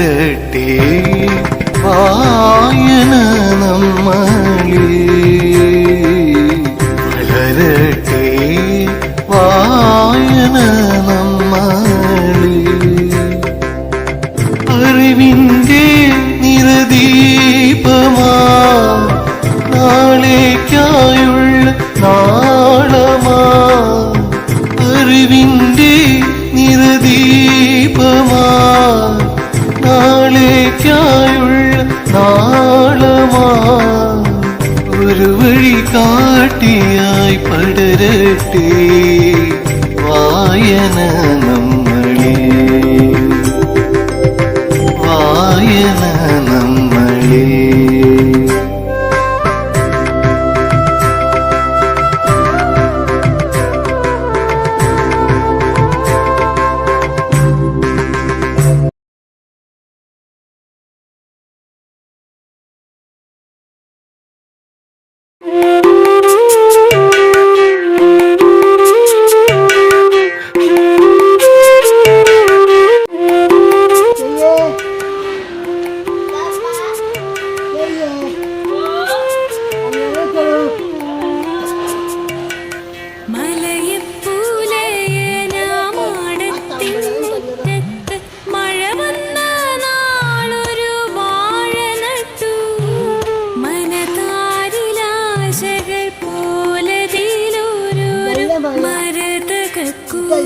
പകരട്ടെ വായന നമ്മളേ வழிகாட்டியாய் படரட்டே.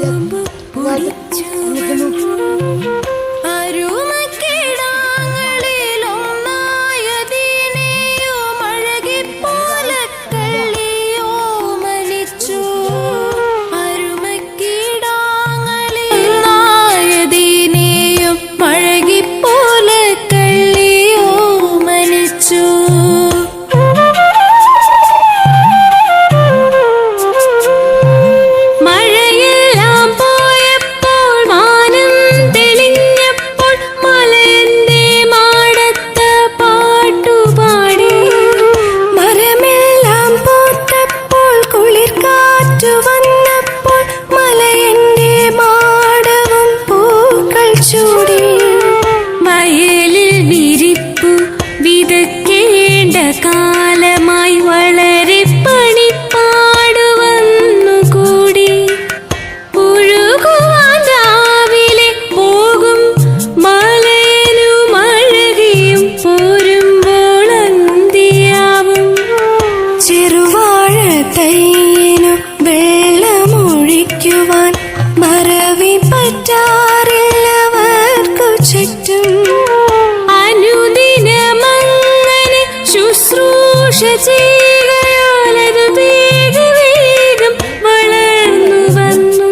Ладно, ചേറ്റാറില്ലവർക്കു ചുറ്റും അനുദിനമങ്ങനെ ശുശ്രൂഷ ചെയ്യുകയാലത് വേഗ വേഗം വളർന്നു വന്നു.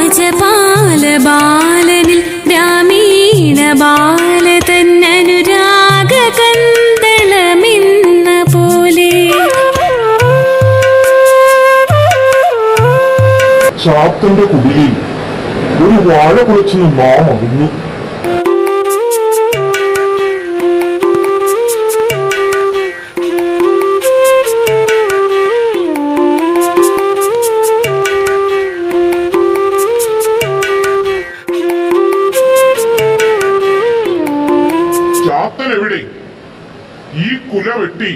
അജപാല ബാലനിൽ ഗ്രാമീണ ബാല തന്നനുരാഗ കന്തളമിന്ന പോലെ ചാത്തിന്റെ കുടിലിൽ വാഴ കുളിച്ച് നാം എവിടെ ഈ കുല വെട്ടി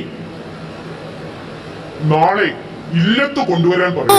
നാളെ ഇല്ലത്ത് കൊണ്ടുവരാൻ പറയും.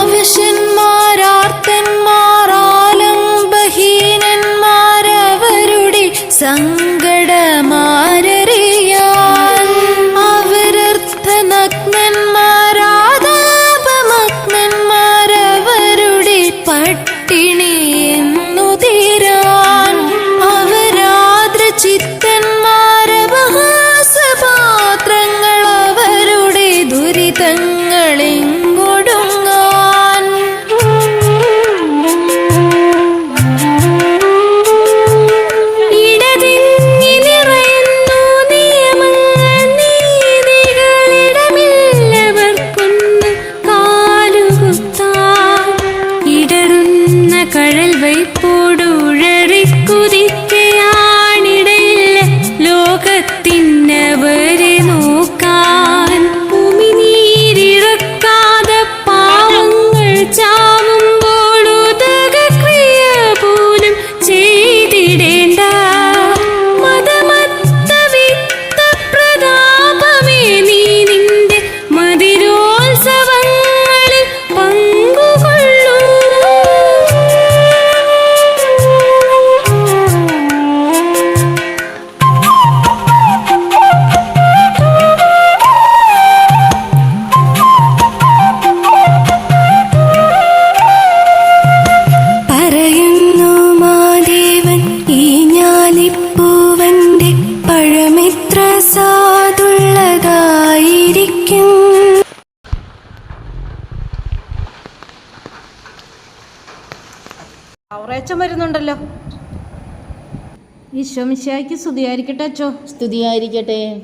ഈശോമിശായിക്ക് സ്തുതിയായിരിക്കട്ടെ അച്ചോ. സ്തുതിയായിരിക്കട്ടെ.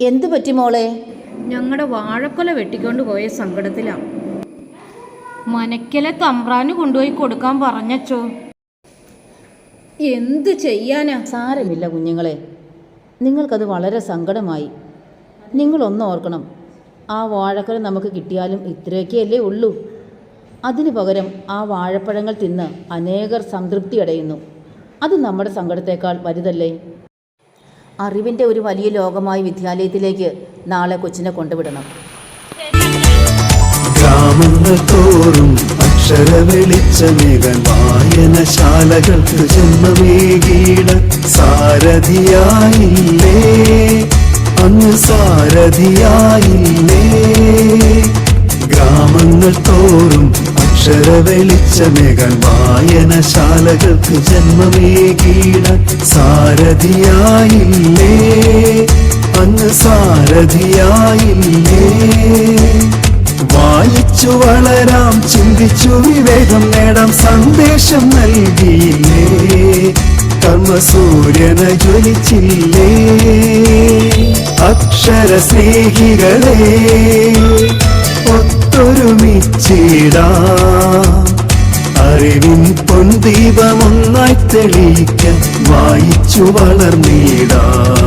എന്തു പറ്റി മോളെ? ഞങ്ങളുടെ വാഴക്കൊല വെട്ടിക്കൊണ്ട് പോയ സങ്കടത്തിലാ. മനക്കലെ തമ്പ്രാന് കൊണ്ടുപോയി കൊടുക്കാൻ പറഞ്ഞച്ചോ. എന്ത് ചെയ്യാനാ? സാരമില്ല കുഞ്ഞുങ്ങളെ. നിങ്ങൾക്കത് വളരെ സങ്കടമായി. നിങ്ങളൊന്ന് ഓർക്കണം. ആ വാഴക്കൊല നമുക്ക് കിട്ടിയാലും ഇത്രയൊക്കെയല്ലേ ഉള്ളൂ. അതിനു പകരം ആ വാഴപ്പഴങ്ങൾ തിന്ന് അനേകർ സംതൃപ്തി അടയുന്നു അത് നമ്മുടെ സങ്കടത്തേക്കാൾ വലുതല്ലേ? അറിവിന്റെ ഒരു വലിയ ലോകമായി വിദ്യാലയത്തിലേക്ക് നാളെ കൊച്ചിനെ കൊണ്ടുവിടണം. ഗ്രാമങ്ങൾ തോറും അക്ഷര വെളിച്ചമേകൻ വായനശാലകൾക്ക് ജന്മമേകീട സാരഥിയായില്ലേ? അങ്ങ് സാരഥിയായില്ലേ? ഗ്രാമങ്ങൾ തോറും അക്ഷര വെളിച്ചമേകൻ വായനശാലകൾക്ക് ജന്മമേകീട സാരഥിയായില്ലേ? അങ്ങ് സാരഥിയായില്ലേ? വായിച്ചു വളരാം ചിന്തിച്ചു വിവേകം നേടാം സന്ദേശം നൽകിയില്ലേ? കർമ്മസൂര്യന ജ്വലിച്ചില്ലേ? അക്ഷര സ്നേഹികളെ ഒത്തൊരുമിച്ചിടാം അറിവിൻ പൊൻദീപമൊന്നായി തെളിയിക്കാൻ വായിച്ചു വളർന്നിടാം.